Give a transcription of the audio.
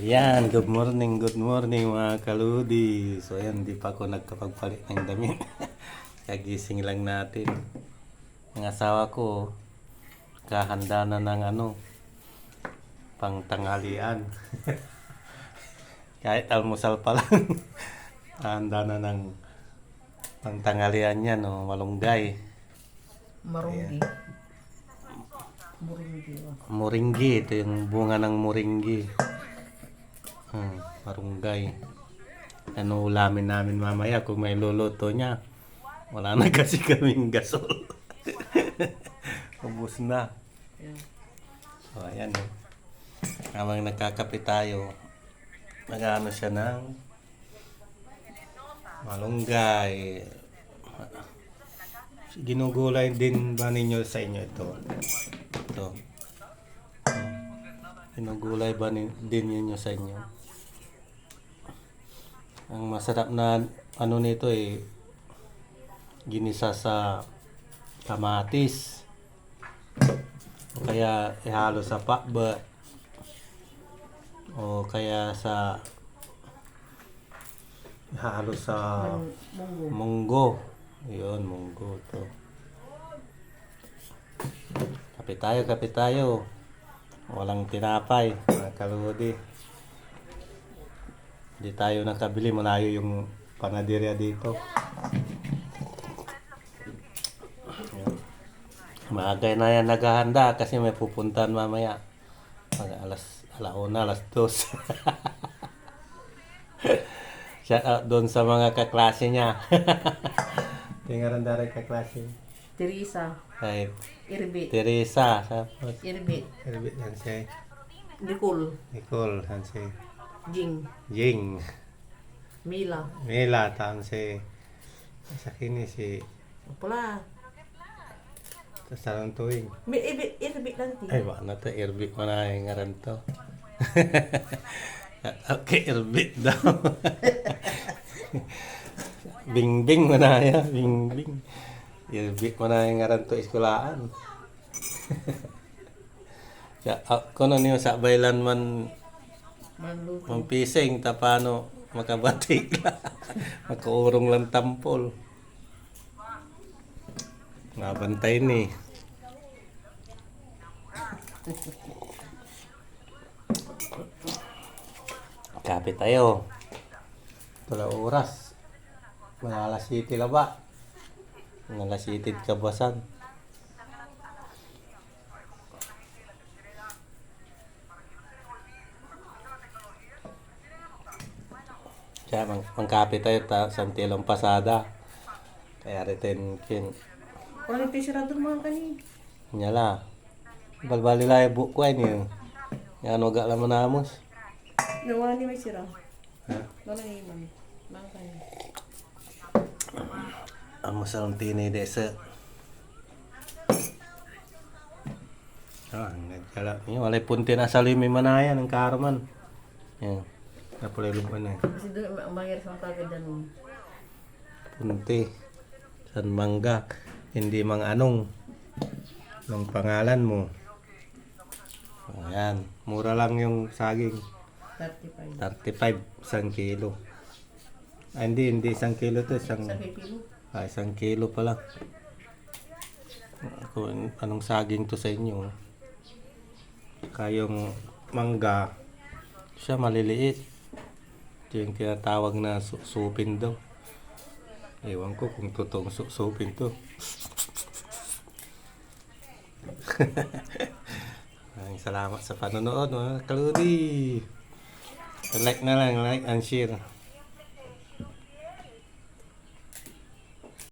Ayan, good morning, good morning mga kaludi. So ayan, di pa ako nagkapagpalit ng damit. Kagising lang natin. Ang asawa ko, kahanda na ng ano, pang tanghalian. Kahit almusal pa lang, handa na ng pang tanghalian niya, no, malunggay. Marunggi. Marunggi. oh. Moringgi, ito yung bunga ng moringgi. Hmm, marunggay. Ano ulamin namin mamaya kung may luluto niya. Wala na kasi kaming gasol. Ubus na. So, ayan eh. Habang nagkakape tayo, nag-ano siya ng malunggay. Ginugulay din ba ninyo sa inyo ito? Ito. Ginugulay ba din ninyo sa inyo? Ang masarap na ano nito eh, ginisa sa kamatis. O kaya ihalo sa pakbet. O kaya sa ihalo sa Munggo. munggo. Yun, munggo to. Kape tayo, kape tayo. Walang tinapay, mga kaludi. Hindi tayo nakabili, malayo yung panaderia dito. Yan. Maagay na yan naghahanda kasi may pupuntahan mamaya. Pag alas, alauna, alas dos. Shout out doon sa mga kaklase niya. Tingaran dari kaklase. Teresa. Ay, Irbit. Teresa. Tapos, Irbit. Herbert Hansay. Nicole. Nicole Hansay. Jing. Jing. Mila. Mela Hansay. Sa kini si Pula. Sarang tuwing. Mi irbit irbit nanti. Ay, ba na to? Irbit mo na yung ngaran to. okay, Irbit daw. Bing-bing mo na ya. Bing-bing. Irbit mo na yung ngaran to uh, kung ano yung sa bailan man Manluto. Mampising, tapano makabati lang. Makaurong lang tampol. Nabantay ni. Kapit tayo. Tula oras. Mga alas 7 la ba? Mga alas 7 kabasan. Kaya mang, mangkapit tayo ta sa tilong pasada. Kaya retin kin. Kurang ito sirado mga kani. Nyala. Balbali lang bu ko ini. Yang ano ga laman namos. Nawa ni may sira. Ha? Wala ni man. Mga kani. Ang masalang tini desa. Ah, nagkala. Yung walay punti na sa limi manaya ng karman. Yan. Napulay luban na. Kasi doon ang mangyari sa mga kagadan mo. Punti. San mangga. Hindi mang anong. Nung pangalan mo. Ayan. Mura lang yung saging. 35. 35 isang kilo. Ah, hindi, hindi isang kilo to. Isang, Sa pipilo. ah, isang kilo pala. Kung anong saging to sa inyo. Kayong mangga, siya maliliit. Ito yung tinatawag na su- supin daw. Ewan ko kung totoong su- supin to. Maraming salamat sa panonood mga kaludi. Like na lang, like and share.